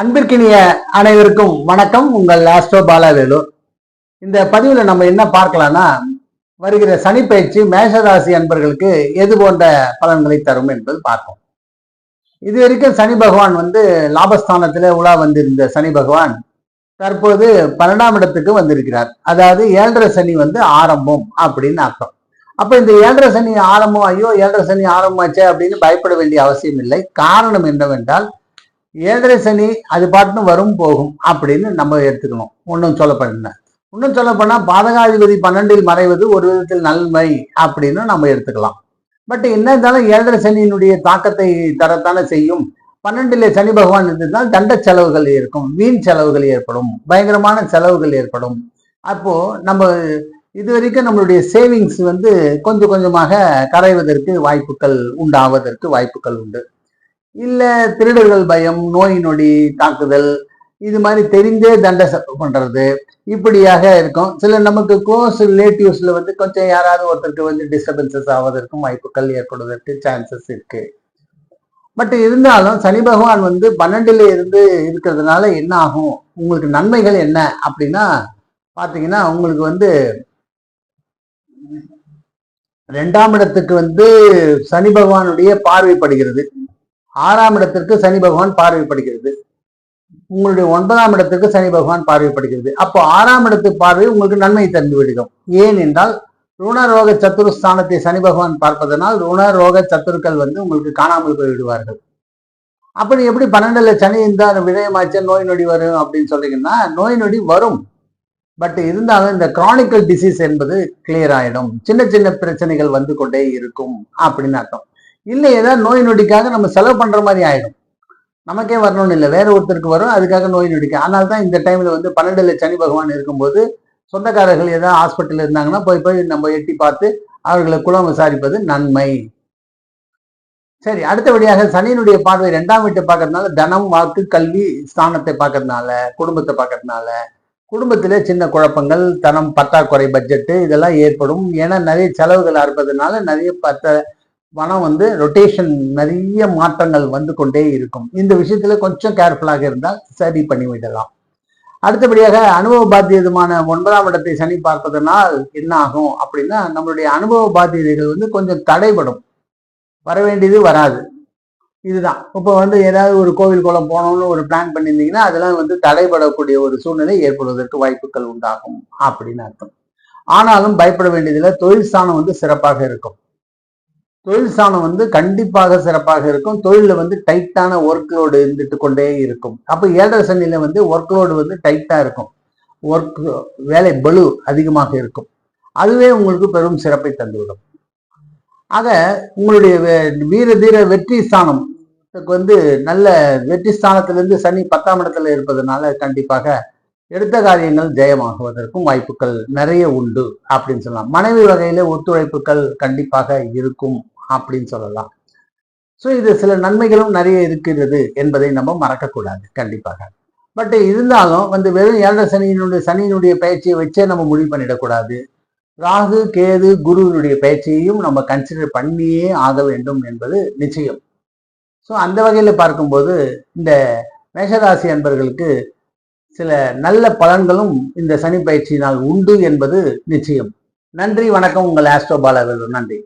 அன்பிற்கினிய அனைவருக்கும் வணக்கம். உங்கள் ஆஸ்ட்ரோ பாலாவேலு இந்த பதிவில் நம்ம என்ன பார்க்கலாம்னா வருகிற சனி பயிற்சி மேஷராசி அன்பர்களுக்கு எது போன்ற பலன்களை தரும் என்பது பார்ப்போம். இது வரைக்கும் சனி பகவான் வந்து லாபஸ்தானத்தில் உலா வந்திருந்த சனி பகவான் தற்போது பன்னெண்டாம் இடத்துக்கு வந்திருக்கிறார். அதாவது ஏழரை சனி வந்து ஆரம்பம் அப்படின்னு அர்த்தம். அப்போ இந்த ஏழரை சனி ஆரம்பம் ஐயோ ஏழரை சனி ஆரம்பமாச்சே அப்படின்னு பயப்பட வேண்டிய அவசியம் இல்லை. காரணம் என்னவென்றால் ஏழரை சனி அது பாட்டுன்னு வரும் போகும் அப்படின்னு நம்ம எடுத்துக்கணும். ஒன்றும் சொல்லப்படல இன்னும் சொல்லப்போனால் பாதகாதிபதி பன்னெண்டில் மறைவது ஒரு விதத்தில் நன்மை அப்படின்னு நம்ம எடுத்துக்கலாம். பட் என்ன இருந்தாலும் ஏழரை சனியினுடைய தாக்கத்தை தரத்தானே செய்யும். பன்னெண்டிலே சனி பகவான் இருந்ததால் தண்ட செலவுகள் இருக்கும் வீண் செலவுகள் ஏற்படும் பயங்கரமான செலவுகள் ஏற்படும். அப்போ நம்ம இது வரைக்கும் நம்மளுடைய சேவிங்ஸ் வந்து கொஞ்சம் கொஞ்சமாக கரைவதற்கு வாய்ப்புகள் உண்டாவதற்கு வாய்ப்புகள் உண்டு. இல்லை திருடர்கள் பயம் நோய் நொடி தாக்குதல் இது மாதிரி தெரிந்தே தண்டை செலவு பண்ணுறது இப்படியாக இருக்கும். சில நமக்கு க்ளோஸ் ரிலேட்டிவ்ஸில் வந்து கொஞ்சம் யாராவது ஒருத்தருக்கு வந்து டிஸ்டர்பன்சஸ் ஆவதற்கும் வாய்ப்புகள் ஏற்படுவதற்கு சான்சஸ் இருக்கு. பட் இருந்தாலும் சனி பகவான் வந்து பன்னெண்டுல இருந்து இருக்கிறதுனால என்ன ஆகும்? உங்களுக்கு நன்மைகள் என்ன அப்படின்னா பார்த்தீங்கன்னா உங்களுக்கு வந்து ரெண்டாம் இடத்துக்கு வந்து சனி பகவானுடைய பார்வைப்படுகிறது ஆறாம் இடத்திற்கு சனி பகவான் பார்வைப்படுகிறது உங்களுடைய ஒன்பதாம் இடத்துக்கு சனி பகவான் பார்வைப்படுகிறது அப்போ ஆறாம் இடத்து பார்வை உங்களுக்கு நன்மை தந்து விடுகிறோம் ஏன் என்றால் ருணரோக சத்துரு ஸ்தானத்தை சனி பகவான் பார்ப்பதனால் ருணரோக சத்துருக்கள் வந்து உங்களுக்கு காணாமல் போய்விடுவார்கள். அப்படி எப்படி பன்னெண்டுல சனி இருந்தால் விஜயமாச்ச நோய் நொடி வரும் அப்படின்னு சொல்றீங்கன்னா நோய் நொடி வரும். பட் இருந்தாலும் இந்த கிரானிக்கல் டிசீஸ் என்பது கிளியர் ஆயிடும். சின்ன சின்ன பிரச்சனைகள் வந்து கொண்டே இருக்கும் அப்படின்னு அர்த்தம். இல்லை ஏதாவது நோய் நொடிக்காக நம்ம செலவு பண்ணுற மாதிரி ஆயிடும். நமக்கே வரணும்னு இல்லை. வேற ஒருத்தருக்கு வரும் அதுக்காக நோய் நொடிக்க. அதனால தான் இந்த டைமில் வந்து பன்னெண்டுல சனி பகவான் இருக்கும்போது சொந்தக்காரர்கள் ஏதாவது ஹாஸ்பிட்டலில் இருந்தாங்கன்னா போய் போய் நம்ம எட்டி பார்த்து அவர்களை குலம் விசாரிப்பது நன்மை. சரி அடுத்தபடியாக சனியினுடைய பார்வை ரெண்டாம் வீட்டை பார்க்கறதுனால தனம் வாக்கு கல்வி ஸ்தானத்தை பார்க்கறதுனால குடும்பத்தை பார்க்கறதுனால குடும்பத்திலே சின்ன குழப்பங்கள் தனம் பற்றாக்குறை பட்ஜெட்டு இதெல்லாம் ஏற்படும். ஏன்னா நிறைய செலவுகள் இருப்பதனால நிறைய பத்த பணம் வந்து ரொட்டேஷன் நிறைய மாற்றங்கள் வந்து கொண்டே இருக்கும். இந்த விஷயத்துல கொஞ்சம் கேர்ஃபுல்லாக இருந்தால் சரி பண்ணி விடலாம். அடுத்தபடியாக அனுபவ பாத்தியதுமான ஒன்பதாம் இடத்தை சனி பார்ப்பதனால் என்ன ஆகும் அப்படின்னா நம்மளுடைய அனுபவ பாத்தியதைகள் வந்து கொஞ்சம் தடைபடும். வர வேண்டியது வராது. இதுதான். இப்போ வந்து ஏதாவது ஒரு கோவில் குளம் போனோம்னு ஒரு பிளான் பண்ணியிருந்தீங்கன்னா அதெல்லாம் வந்து தடைபடக்கூடிய ஒரு சூழ்நிலை ஏற்படுவதற்கு வாய்ப்புகள் உண்டாகும் அப்படின்னு அர்த்தம். ஆனாலும் பயப்பட வேண்டியதில்லை. தொழில் ஸ்தானம் வந்து சிறப்பாக இருக்கும். தொழில் ஸ்தானம் வந்து கண்டிப்பாக சிறப்பாக இருக்கும். தொழிலில் வந்து டைட்டான ஒர்க் லோடு இருந்துட்டு கொண்டே இருக்கும். அப்போ ஏழரை சனியில வந்து ஒர்க் லோடு வந்து டைட்டாக இருக்கும். ஒர்க் வேலை பலு அதிகமாக இருக்கும். அதுவே உங்களுக்கு பெரும் சிறப்பை தந்துவிடும். ஆக உங்களுடைய வே- வீர தீர வெற்றி ஸ்தானம் வந்து நல்ல வெற்றி ஸ்தானத்திலிருந்து சனி பத்தாம் இடத்துல இருப்பதனால கண்டிப்பாக எடுத்த காரியங்கள் ஜெயமாகுவதற்கும் வாய்ப்புகள் நிறைய உண்டு அப்படின்னு சொல்லலாம். மனைவி வகையில ஒத்துழைப்புகள் கண்டிப்பாக இருக்கும். அப்படின்னு சொல்லலாம். ஸோ இது சில நன்மைகளும் நிறைய இருக்கிறது என்பதை நம்ம மறக்கக்கூடாது கண்டிப்பாக. பட் இருந்தாலும் வந்து வெறும் ஏழரை சனியினுடைய சனியினுடைய பயிற்சியை வச்சே நம்ம முடிவு பண்ணிடக்கூடாது. ராகு கேது குருவினுடைய பயிற்சியையும் நம்ம கன்சிடர் பண்ணியே ஆக வேண்டும் என்பது நிச்சயம். ஸோ அந்த வகையில் பார்க்கும்போது இந்த மேஷராசி அன்பர்களுக்கு சில நல்ல பலன்களும் இந்த சனி பயிற்சியினால் உண்டு என்பது நிச்சயம். நன்றி வணக்கம் உங்கள் ஆஸ்ட்ரோபாலர்கள் நன்றி.